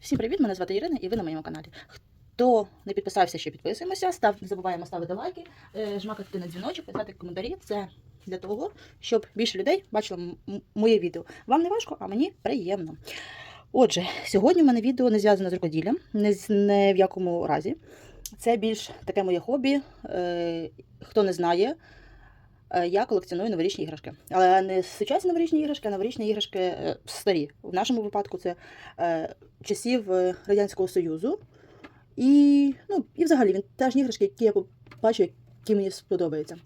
Всім привіт! Мене звати Ірина і ви на моєму каналі. Хто не підписався, ще підписуємося. Став, не забуваємо ставити лайки, е, жмакати на дзвіночок, писати коментарі. Це для того, щоб більше людей бачило моє відео. Вам не важко, а мені приємно. Отже, сьогодні в мене відео не зв'язане з рукоділлям, не, не в якому разі. Це більш таке моє хобі. Е, хто не знає, я колекціоную новорічні іграшки. Але не сучасні новорічні іграшки, а новорічні іграшки е, старі. В нашому випадку це е, часів е, Радянського Союзу. І, ну, і взагалі вінтажні іграшки, які я бачу, які мені сподобаються.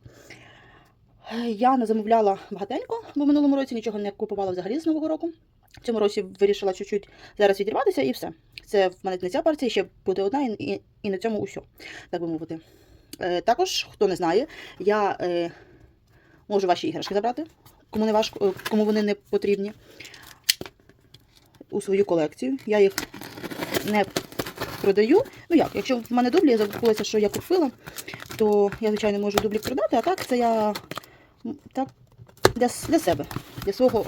Е, Я не замовляла багатенько, бо минулому році нічого не купувала взагалі з Нового року. В цьому році вирішила чуть-чуть зараз відірватися і все. Це в мене не ця партія, ще буде одна, і, і, і на цьому усе, так би мовити. Е, також, хто не знає, я е, можу ваші іграшки забрати, кому, не важко, е, кому вони не потрібні, у свою колекцію. Я їх не продаю. Ну як, якщо в мене дублі, я забулася, що я купила, то я, звичайно, можу дублік продати, а так це я так, для, для себе, для свого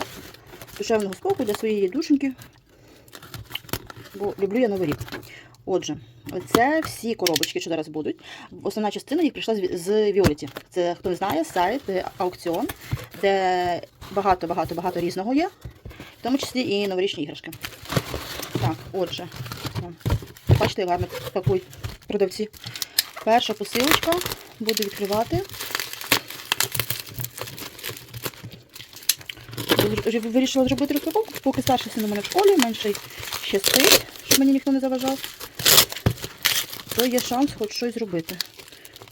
душевного спокою, для своєї душеньки. Бо люблю я новий рік. Отже, це всі коробочки, що зараз будуть. Основна частина їх прийшла з Ві- Віоліті. Це, хто не знає, сайт, е, аукціон, де багато-багато-багато різного є, в тому числі і новорічні іграшки. Так, отже, бачите, як гарно пакують продавці. Перша посилочка. Буду відкривати. Вирішила зробити розпаковку, поки старший син у мене в школі, менший ще спить, щоб мені ніхто не заважав. То є шанс хоч щось зробити.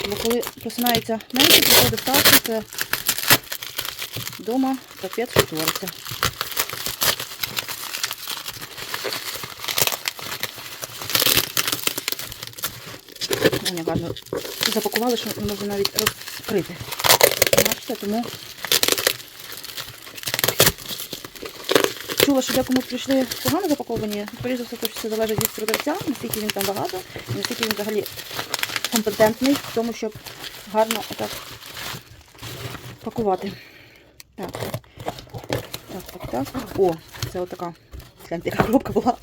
Бо коли просинається менший, приходить старший, це вдома капець що твориться. Вони гарно запакували, що не можна навіть розкрити. Бачите, тому чула, що декому прийшли погано запаковані. Скоріше за все, що це залежить від продавця, наскільки він там багато, наскільки він взагалі компетентний в тому, щоб гарно отак пакувати. Так. Так, так, так. О, це отака. Гляньте, яка коробка була.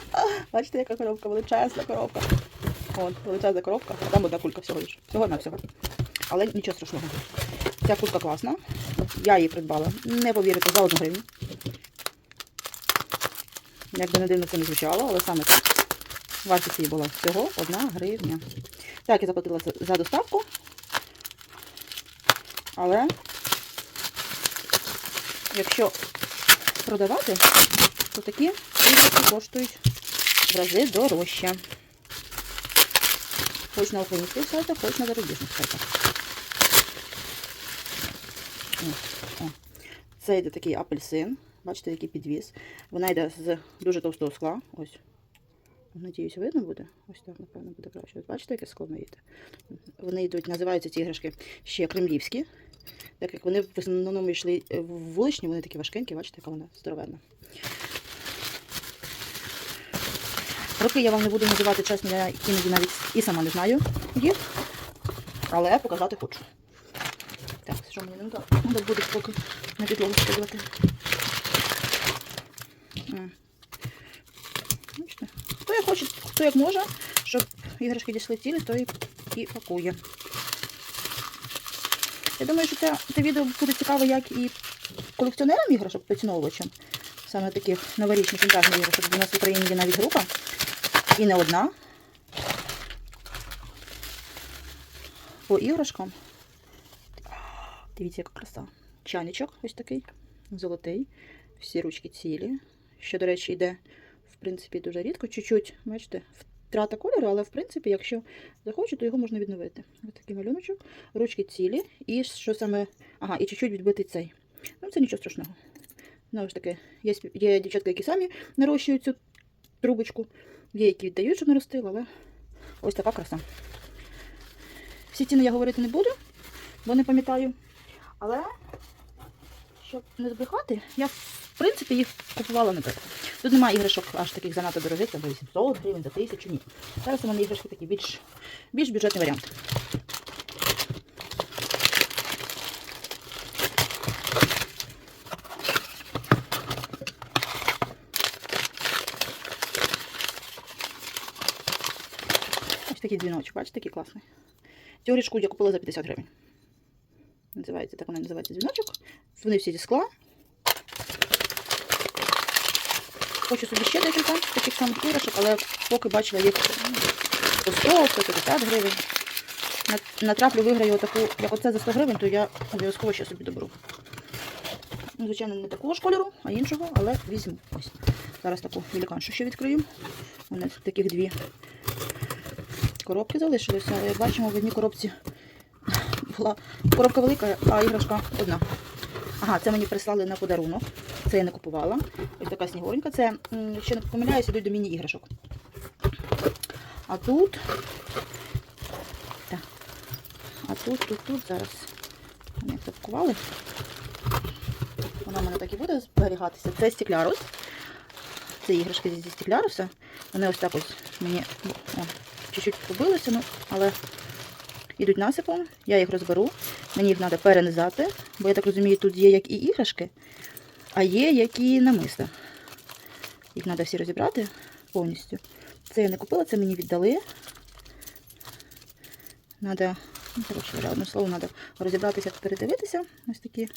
Бачите, яка коробка, величезна коробка. От, величезна коробка, там одна кулька всього лиш. Всього на всього. Але нічого страшного. Ця кулька класна. Я її придбала. Не повірите, за одну гривню. Як би не дивно це не звучало, але саме так. Вартість її була всього одна гривня. Так, я заплатила за- доставку. Але якщо продавати, то такі іграшки коштують в рази дорожче. Хоч на українських сайтах, хоч на зарубіжних сайтах. Це йде такий апельсин. Бачите, який підвіз. Вона йде з дуже товстого скла. Ось. Надіюсь, видно буде. Ось так, напевно, буде краще. Ось бачите, яке скло в? Вони йдуть, називаються ці іграшки ще кремлівські. Так як вони в основному йшли е, вуличні, вони такі важкенькі, бачите, яка вона здоровенна. Роки я вам не буду називати чесно, я іноді навіть і сама не знаю їх, але показати хочу. Так, що мені не? Треба буде поки на підлогу ставити. Бачите? Хто як хоче, хто як може, щоб іграшки дійшли цілі, то і, пакує. Я думаю, що це, це відео буде цікаво як і колекціонерам іграшок, поціновувачам. Саме таких новорічних вінтажних іграшок. У нас в Україні є навіть група. І не одна. По іграшкам. Дивіться, яка краса. Чайничок ось такий, золотий. Всі ручки цілі. Що, до речі, йде, в принципі, дуже рідко. Чуть-чуть, бачите, втрата кольору, але в принципі, якщо захочу, то його можна відновити. Ось такий малюночок. Ручки цілі. І що саме. Ага, і чуть-чуть відбитий цей. Ну, це нічого страшного. Знову ж таки, є, є дівчатки, які самі нарощують цю трубочку. Є, які віддають, щоб не ростило, але ось така краса. Всі ціни я говорити не буду, бо не пам'ятаю. Але, щоб не збрехати, я в принципі їх купувала не так. Тут немає іграшок аж таких занадто дорогих, там за 800 гривень, за 1000, ні. Зараз у мене іграшки такі більш, більш бюджетний варіант. Ось такий дзвіночок, бачите, такий класний. Цю іграшку я купила за 50 гривень. Називається, так вона називається дзвіночок. Вони всі зі скла. Хочу собі ще декілька таких самих іграшок, але поки бачила їх по 100, 150 гривень. Натраплю, виграю отаку, як оце за 100 гривень, то я обов'язково ще собі доберу. Ну, Звичайно, не такого ж кольору, а іншого, але візьму. Ось. Зараз таку великаншу ще відкрию. У мене таких дві коробки залишилися, але як бачимо, в одній коробці була коробка велика, а іграшка одна. Ага, це мені прислали на подарунок. Це я не купувала. Ось така снігуренька. Це, якщо не помиляюсь, йдуть до міні-іграшок. А тут. Так. А тут, тут, тут зараз. Вони як запакували. Вона в мене так і буде зберігатися. Це стеклярус. Це іграшки зі стекляруса. Вони ось так ось мені чуть-чуть побилися, ну, але йдуть насипом. Я їх розберу. Мені їх треба перенизати, бо я так розумію, тут є як і іграшки, а є як і намиста. Їх треба всі розібрати повністю. Це я не купила, це мені віддали. Надо, ну, коротше, одне слово, треба розібратися, передивитися. Ось такі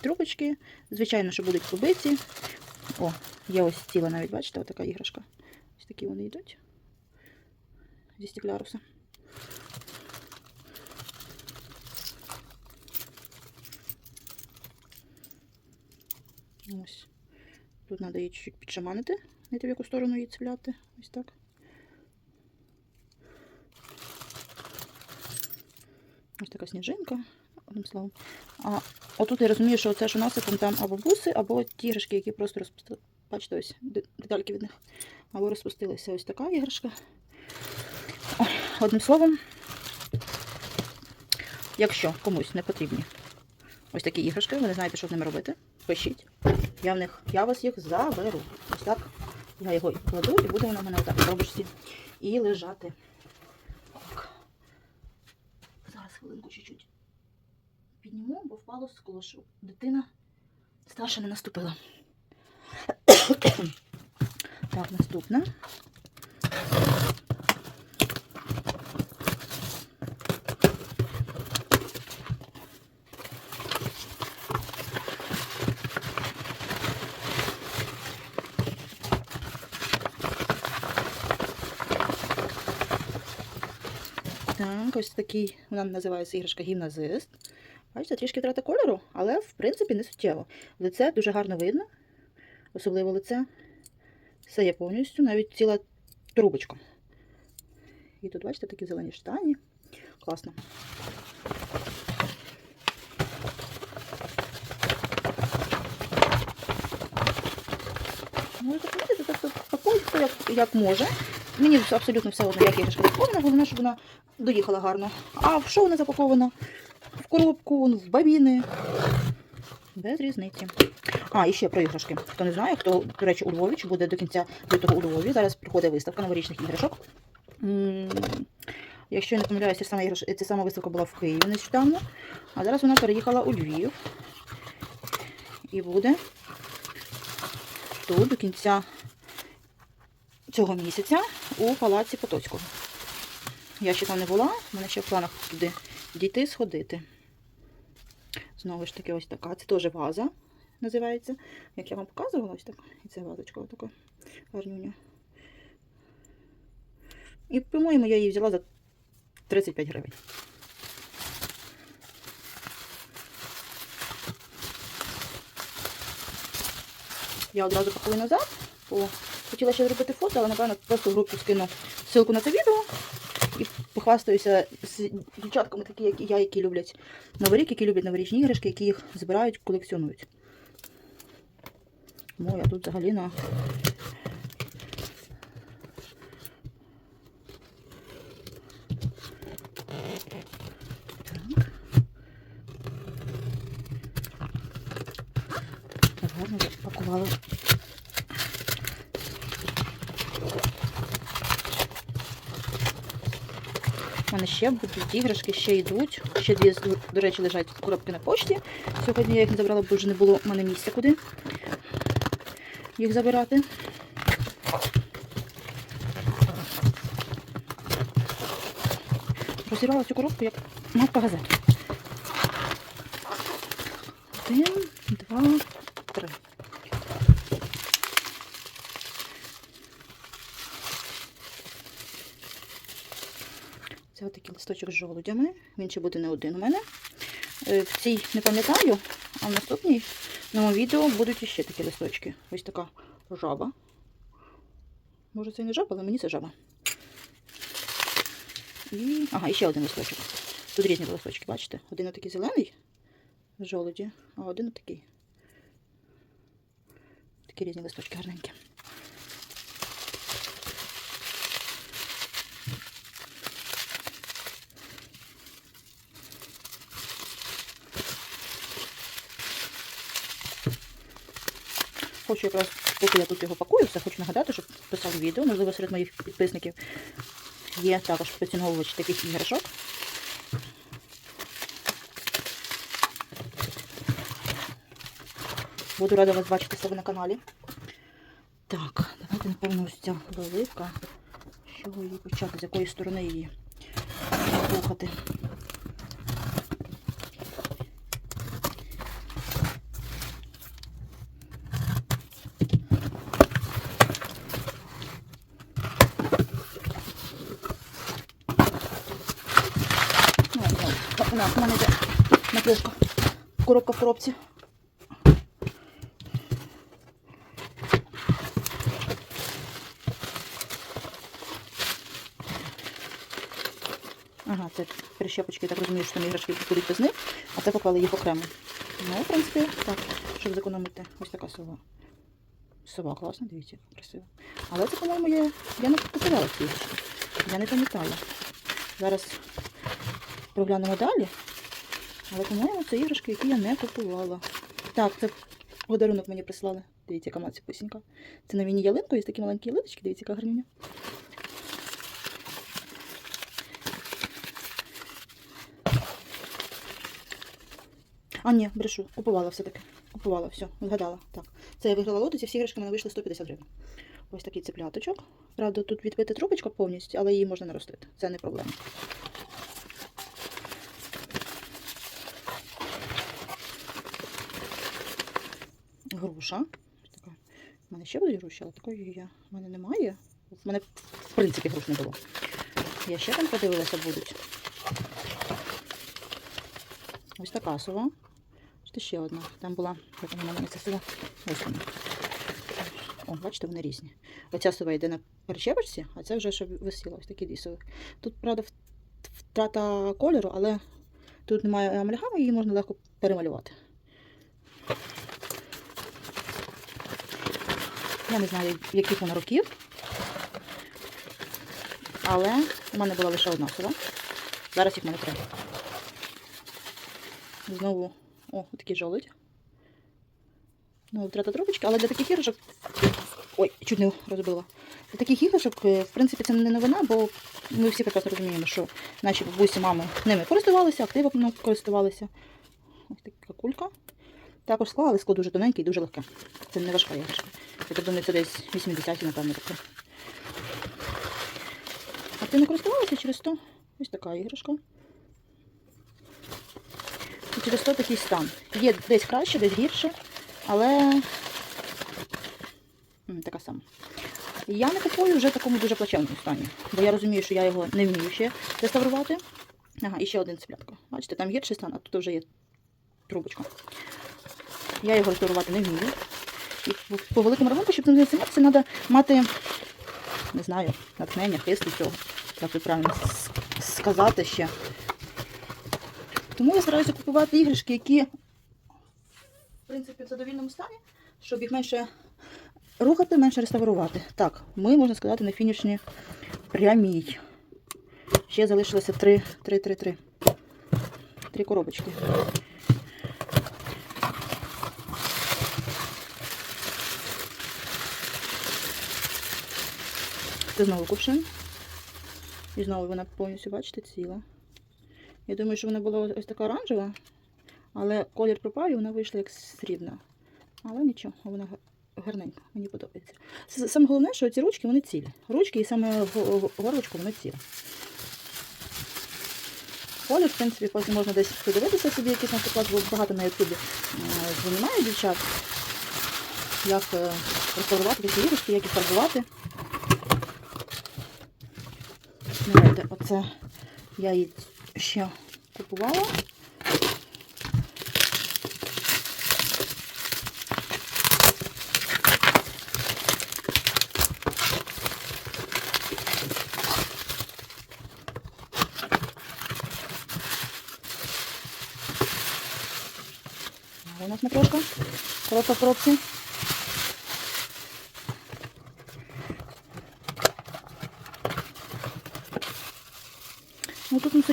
трубочки. Звичайно, що будуть побиті. О, є ось ціла навіть, бачите, отака іграшка. Ось такі вони йдуть. Зі стекляруса. Ось. Тут треба її чуть-чуть підшаманити, знайти в яку сторону її цепляти. Ось так. Ось така сніжинка, одним словом. А отут я розумію, що це ж насипом там або буси, або ті іграшки, які просто розпустили. Бачите, ось детальки від них. Або розпустилися ось така іграшка. Одним словом, якщо комусь не потрібні ось такі іграшки, ви не знаєте, що з ними робити, пишіть. Я в них, я вас їх заберу. Ось так. Я його кладу, і буде воно в мене отак в коробочці і лежати. Так. Зараз хвилинку чуть-чуть підніму, бо впало скло, щоб дитина старша не наступила. так, наступне. Так, ось такий, вона називається іграшка гімназист. Бачите, трішки втрата кольору, але в принципі не суттєво. Лице дуже гарно видно, особливо лице. Все є повністю, навіть ціла трубочка. І тут, бачите, такі зелені штані. Класно. Ну, так, пакують хто як, як може. Мені абсолютно все одно, як іграшка запакована, головне, щоб вона доїхала гарно. А в що вона запакована? В коробку, в бабіни. Без різниці. А, і ще про іграшки. Хто не знає, хто, до речі, у Львові, чи буде до кінця лютого у Львові. Зараз приходить виставка новорічних іграшок. Якщо я не помиляюся, ця сама, іграш... ця сама виставка була в Києві нещодавно, а зараз вона переїхала у Львів. І буде тут до кінця цього місяця у палаці Потоцького. Я ще там не була, в мене ще в планах туди дійти, сходити. Знову ж таки, ось така. Це теж ваза називається. Як я вам показувала, ось так. І це вазочка ось така гарнюня. І, по-моєму, я її взяла за 35 гривень. Я одразу пакую назад. О, хотіла ще зробити фото, але, напевно, просто в групу скину ссылку на це відео. І похвастаюся з дівчатками, такі, як і я, які люблять Новий рік, які люблять новорічні іграшки, які їх збирають, колекціонують. Ну, я тут взагалі на. Так, гарно запакувала. Мене ще будуть іграшки, ще йдуть. Ще дві, до речі, лежать коробки на пошті. Сьогодні я їх не забрала, бо вже не було в мене місця куди їх забирати. розірвала цю коробку, як мавка газету. Один, два, три. Це отакий листочок з жолудями. Він ще буде не один у мене. Е, В цій не пам'ятаю, а в наступній новому відео будуть іще такі листочки. Ось така жаба. Може це і не жаба, але мені це жаба. І... Ага, і ще один листочок. Тут різні листочки, бачите? Один отакий зелений з жолуді, а один отакий. Такі різні листочки гарненькі. Хочу якраз, поки я тут його пакую, все хочу нагадати, щоб писали відео. Можливо, серед моїх підписників є також поціновувач таких іграшок. Буду рада вас бачити себе на каналі. Так, давайте, напевно, ось ця велика. З її почати, з якої сторони її рухати. Ну, ну, у нас у мене йде наклейка. Коробка в коробці. Ага, це прищепочки, я так розумію, що там іграшки будуть без них, а це поклали їх окремо. Ну, в принципі, так, щоб зекономити. Ось така сова. Сова класна, дивіться, красива. Але це, по-моєму, я, я не купувала ці іграшки. Я не пам'ятала. Зараз проглянемо далі. Але, по-моєму, це іграшки, які я не купувала. Так, це подарунок мені прислали. Дивіться, яка маці писінька. Це на міні ялинку, є такі маленькі ялиночки, дивіться, яка гарніня. А, ні, брешу, купувала все-таки. Купувала, все, згадала. Так. Це я виграла лоту, ці всі іграшки мене вийшли 150 гривень. Ось такий цепляточок. Правда, тут відбита трубочка повністю, але її можна наростити. Це не проблема. Груша. Така. У мене ще будуть груші, але такої я в мене немає. В мене, в принципі, груш не було. Я ще там подивилася будуть. Ось така сова. Ось ще одна. Там була, як вона мене ця сова. Ось вона. О, бачите, вони різні. Оця сова йде на перечепочці, а це вже щоб висіла. Ось такі дві сови. Тут, правда, втрата кольору, але тут немає амальгами, її можна легко перемалювати. Я не знаю, яких вона років. Але у мене була лише одна сова. Зараз їх в мене три. Знову, о, такий жолудь. Ну, втрата трубочки, але для таких іграшок. Ой, чуть не розбила. Для таких іграшок, е, в принципі, це не новина, бо ми всі прекрасно розуміємо, що наші бабусі, мами ними користувалися, активно користувалися. Ось така кулька. Також скло, але скло дуже тоненьке і дуже легке. Це не важка іграшка. Я так думаю, це десь 80-ті, напевно, таке. Активно користувалися через то. Ось така іграшка. І через то такий стан. Є десь краще, десь гірше, але така сама. Я не купую вже в такому дуже плачевному стані, бо я розумію, що я його не вмію ще реставрувати. Ага, і ще один цеплятко. Бачите, там гірший стан, а тут вже є трубочка. Я його реставрувати не вмію. І по, великому рахунку, щоб ним займатися, треба мати, не знаю, натхнення, хист цього. Як тут правильно сказати ще. Тому я стараюся купувати іграшки, які, в принципі, в задовільному стані, щоб їх менше рухати, менше реставрувати. Так, ми, можна сказати, на фінішній прямій. Ще залишилося три, три, три, три. Три коробочки. Це знову кувшин. І знову вона повністю, бачите, ціла. Я думаю, що вона була ось така оранжева, але колір пропав і вона вийшла як срібна. Але нічого, вона гарненька, мені подобається. Саме головне, що ці ручки вони цілі. Ручки і саме го- го- горлочко воно ціле. колір, в принципі, потім можна десь подивитися собі, якийсь наприклад, бо багато на ютубі е, знімають дівчат, як е, реставрувати такі іграшки, як їх фарбувати. Давайте, оце я її ще купувала. У нас матрешка. Коробка в коробці.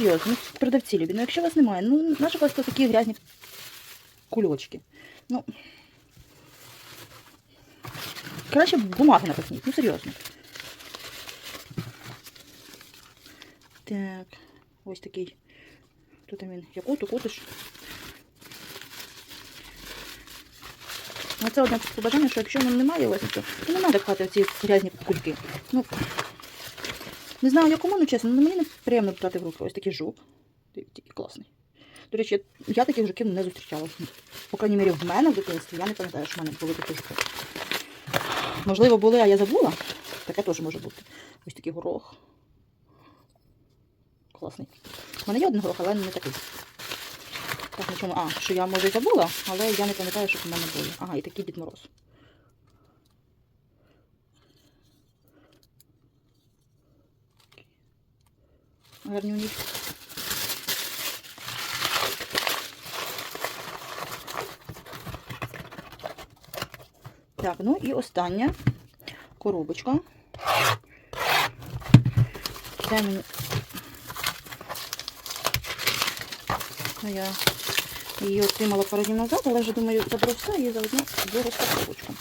серйозно, ну продавці любі. Ну якщо вас немає, ну наші просто такі грязні кульочки. Ну. Краще б бумаги напихніть, ну серйозно. Так, ось такий. Тут він якуту, кутиш. Ну, це одне побажання, що якщо ну, немає у вас нічого, то не треба пхати ці грязні кульки. Ну, не знаю, якому, ну чесно, ну мені не приємно брати в руки. Ось такий жук. Який класний. До речі, я таких жуків не зустрічала. По крайній мірі, в мене в дитинстві я не пам'ятаю, що в мене були такі жуки. Можливо, були, а я забула. Таке теж може бути. Ось такий горох. Класний. У мене є один горох, але не такий. Так, на чому? А, що я може забула, але я не пам'ятаю, що в мене були. Ага, і такий Дід Мороз. Гарнюні. Так, ну і остання коробочка. Це мені. Ну, я її отримала пару днів назад, але вже думаю, заберу все і заодно до розпаковочку.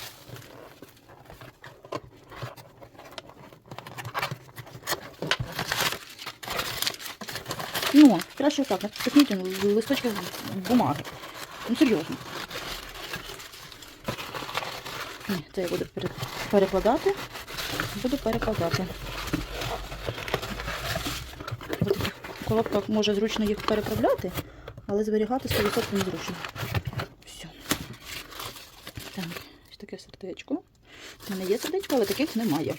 Ну, краще так, напихніть ну, листочки бумаги. Ну, серйозно. Це я буду перекладати. Буду перекладати. Бо може зручно їх переправляти, але зберігати 100% незручно. Все. Так, ось таке сердечко. У мене є сердечко, але таких немає.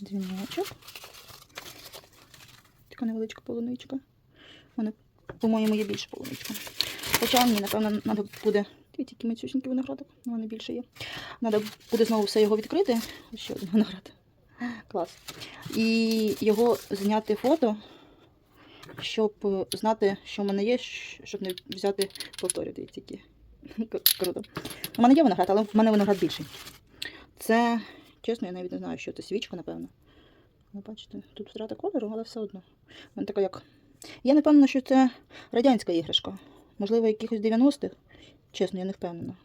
Дзвіночок. Така невеличка полуничка. Мене, по-моєму, є більше полуничка. Хоча мені, напевно, треба буде. Дивіться, які мацюсінький виноградик. У мене більше є. Треба буде знову все його відкрити. Ще один виноград. Клас. І його зняти фото, щоб е, знати, що в мене є, щоб не взяти повторю. Дивіться, які. Круто. У мене є виноград, але в мене виноград більший. Це, чесно, я навіть не знаю, що це свічка, напевно. Ви бачите, тут втрата кольору, але все одно. Вона така як. Я не впевнена, що це радянська іграшка. Можливо, якихось 90-х. Чесно, я не впевнена.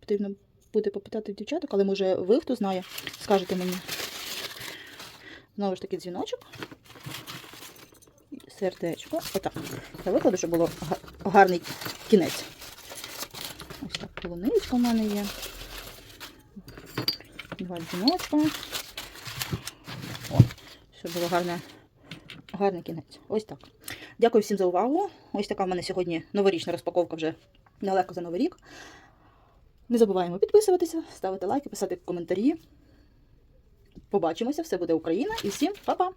Потрібно буде попитати дівчаток, але може ви, хто знає, скажете мені. Знову ж таки дзвіночок. Сердечко. Отак. Я викладу, щоб було гарний кінець. Ось так полуничка в мене є. Два дзвіночка. Було гарне, гарний кінець. Ось так. Дякую всім за увагу. Ось така в мене сьогодні новорічна розпаковка вже далеко за новий рік. Не забуваємо підписуватися, ставити лайки, писати коментарі. Побачимося, все буде Україна і всім па-па!